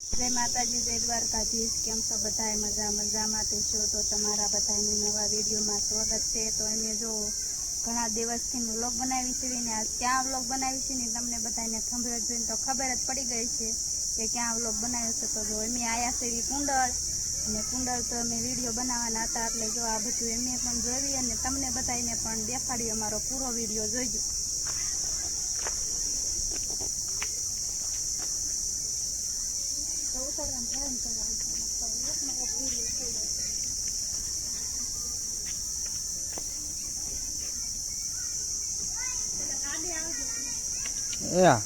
જય માતાજી, જય દ્વારકાધીશ. કેમ છો બધાય? મજા, મજામાં તે છો? તો તમારા બધાને નવા વિડીયોમાં સ્વાગત છે. તો અમે જો ઘણા દિવસથી વ્લોગ બનાવી છે ને ક્યાં વ્લોગ બનાવી છે ને તમને બધાને ખબર જોઈને તો ખબર જ પડી ગઈ છે કે ક્યાં વ્લોગ બનાવ્યો છે. તો જો અમે આયા છે એવી કુંડળ, અને કુંડળ તો અમે વીડિયો બનાવવાના હતા, એટલે જો આ બધું એમને પણ જોઈ અને તમને બધાને પણ દેખાડી અમારો પૂરો વીડિયો જોઈજો તો ઉતારવાનું ધ્યાન કરવાનું છે. નકર એકમાં એક વીડિયો થઈ જાય. Yeah.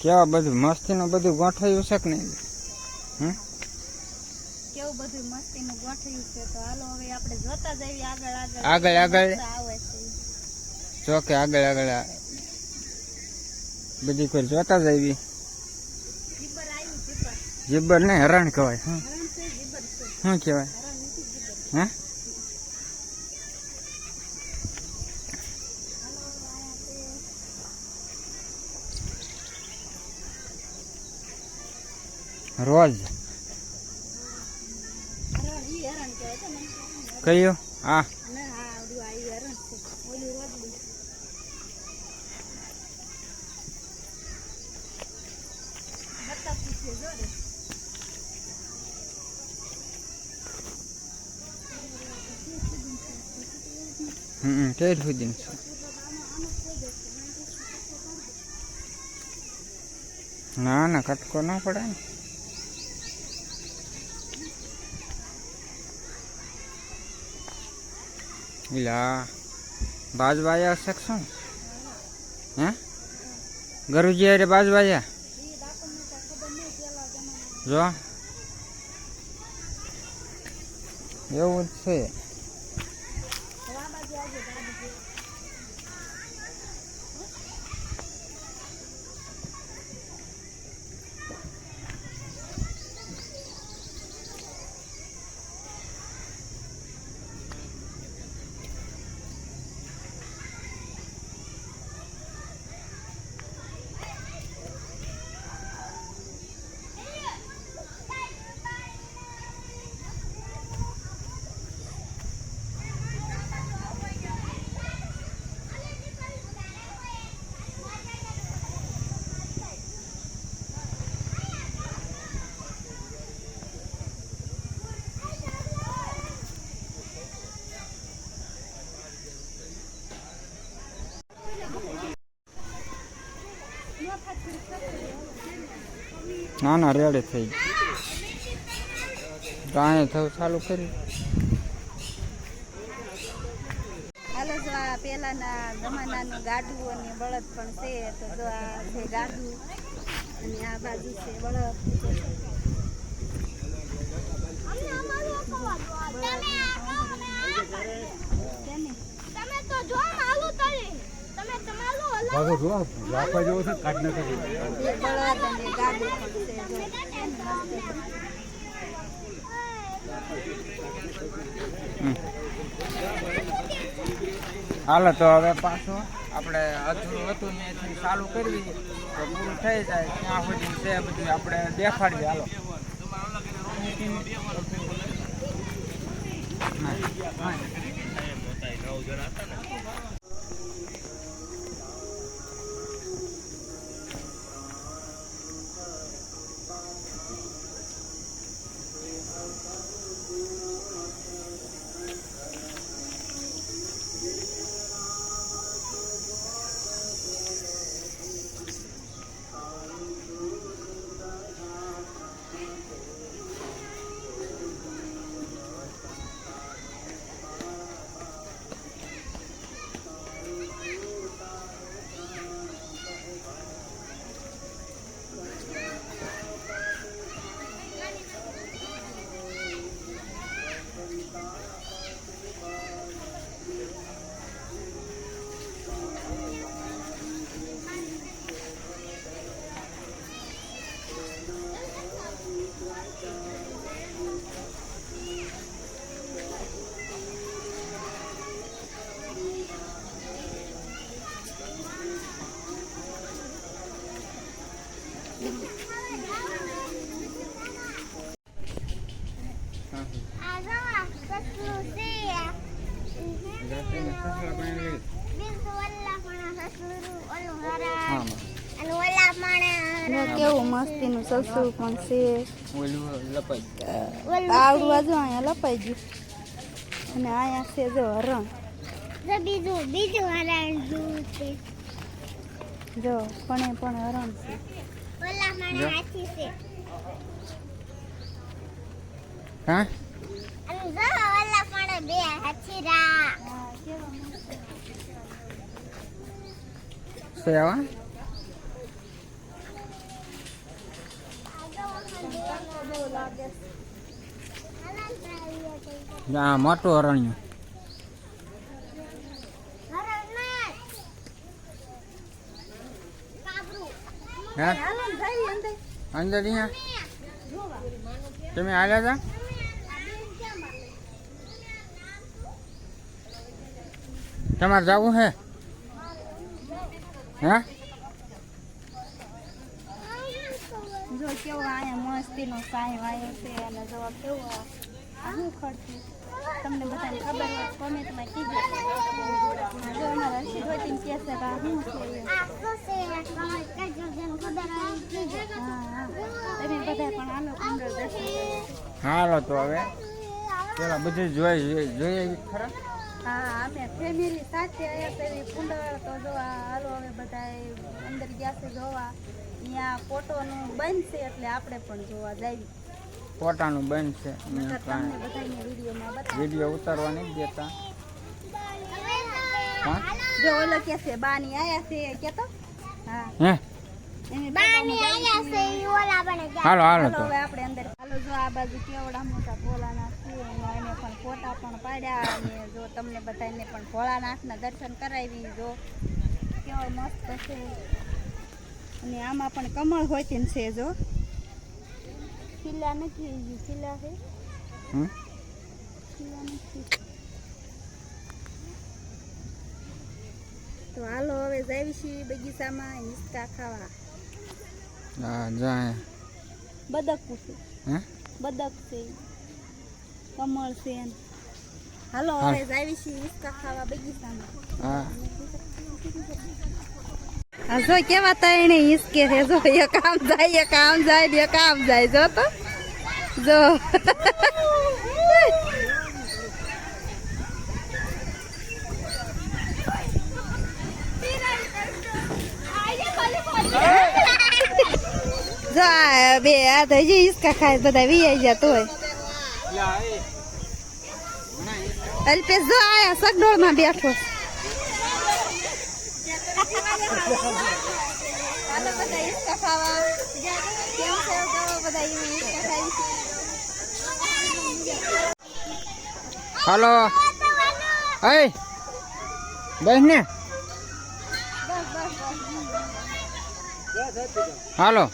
કેવા બધું મસ્તીનું બધું ગોઠવ્યું છે કે નહીં? હમ કેવું બધું મસ્તીનું ગોઠવ્યું છે? તો હાલો હવે આપણે જોતા જઈએ આગળ આગળ. આગળ, આગળ. જો કે આગળ આગળ બધી કોઈ જોતા જ આવી. જીબર નહીં હરણ કહેવાય છે શું કહેવાય? હે? રોજ? કયું? હા. હમ તેર સુધી ના ના કટકો ના પડે ને. ઇલા બાજવાયા શકશો હે? ગરુજી અરે બાજવાયા? જો. એવું છે આ બાજુ આવજો ગાડી છે ના ના રેડે થઈ ગાય. થવું ચાલુ કરી હાલો જો આ પેલાના જમાનાનું ગાડું અને બળદ પણ છે તો જો આ છે ગાડું અને આ બાજુ છે બળદ. તમે તો જો માલું તરે તમે તમારું અલગ ભાગો જો રાખવા જેવો છે કાઢ ના હાલો તો હવે પાછું આપણે અધૂરું હતું ને ચાલુ કરવી તો પૂરું થઈ જાય ત્યાં સુધી છે બધું આપણે દેખાડીએ. હાલો. હા, હા. કેવું મસ્તી નું સસુર પણ છે લપાઈ ગયું. અને અહીંયા છે જો હરણ. બીજું બીજું હરણ જો પણ પણ હરણ છે. ઓલા હા? સેવા હા મોટું અરણ્યું અંદર તમે આવ્યા હતા તમારે જવું હે? હા? જો કેવું અહીંયા મસ્તીનો સાંઈ વાયો છે અને જો કેવું શું ખર્ચું તમને બધાને ખબર હોય કોમેન્ટમાં કીધો હા, જો અમારા હર્ષિત હોય તેમ છે આ શું છે? તમે બધા પણ આનો કુંડળ દર્શન હાલો તો હવે. પેલા બધું જોઈ જોઈ- જોઈએ ખરા? હા અમે ફેમિલી સાથે આવ્યા છે એવી કુંડળ તો જો હાલો હવે બધા અંદર ગયા છે જોવા. અહીંયા ફોટોનું બંધ છે એટલે આપણે પણ જોવા જઈએ. ફોટાનું બંધ છે વીડિયો ઉતારવા નહીં દેતા. જો ઓલો કે છે બાની આયા છે કેતો? હા. હે? બાની આયા છે. ઓલા બને હાલો હાલો હાલો તો હવે આપણે અંદર હાલો જો આ બાજુ કેવડા મોટા ભોળાનાથ છે એને પણ ફોટા પણ પાડ્યા અને જો તમને બધાને પણ ભોળાનાથના દર્શન કરાવી જો કેવો મસ્ત છે. અને આમાં પણ કમળ હોય તેમ છે જો. ખીલા નથી ખીલા છે. તો હાલો હવે જાય છે બગીચામાં હિસ્કા ખાવા. હા જાય. બદક પૂછું હે? બદક છે. કમળ છે હાલો. હવે જાવી છે હિંચકા ખાવા બગીચામાં. હા. આ જો કેવા તણે હિસકે છે જો એક આમ જાય એક આમ જાય બે એક આમ જાય જો તો. જો. જો બે આ તો હજી હિસકા ખાય બધા વીઆઈ ગયા તોય અલ્પેશ જો આયા સગડોળમાં બેઠો હાલો એ બસ ને હાલો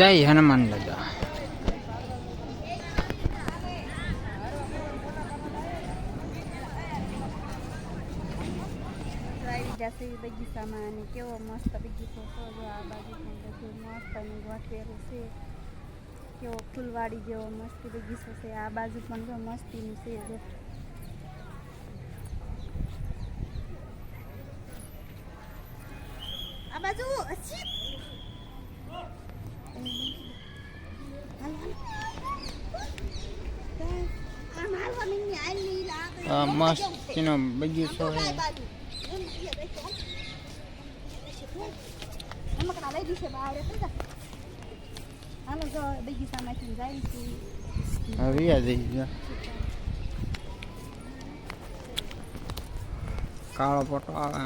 જય હનુમાન દાદા બગીચામાં અને કેવો મસ્ત બગીચો છે આ બાજુ પણ મસ્ત અને ગોઠવેલું છે. કેવો ફૂલવાડી જેવો મસ્ત બગીચો છે, આ બાજુ પણ જો મસ્તીનું છે આ બાજુ અછી હાલ, હાલ. આમ હાલવા મીંડી, હાલ આ મસ્તીનો બગીચો છે. હવે યાદ આવી ગયા કાળો પટો આવે.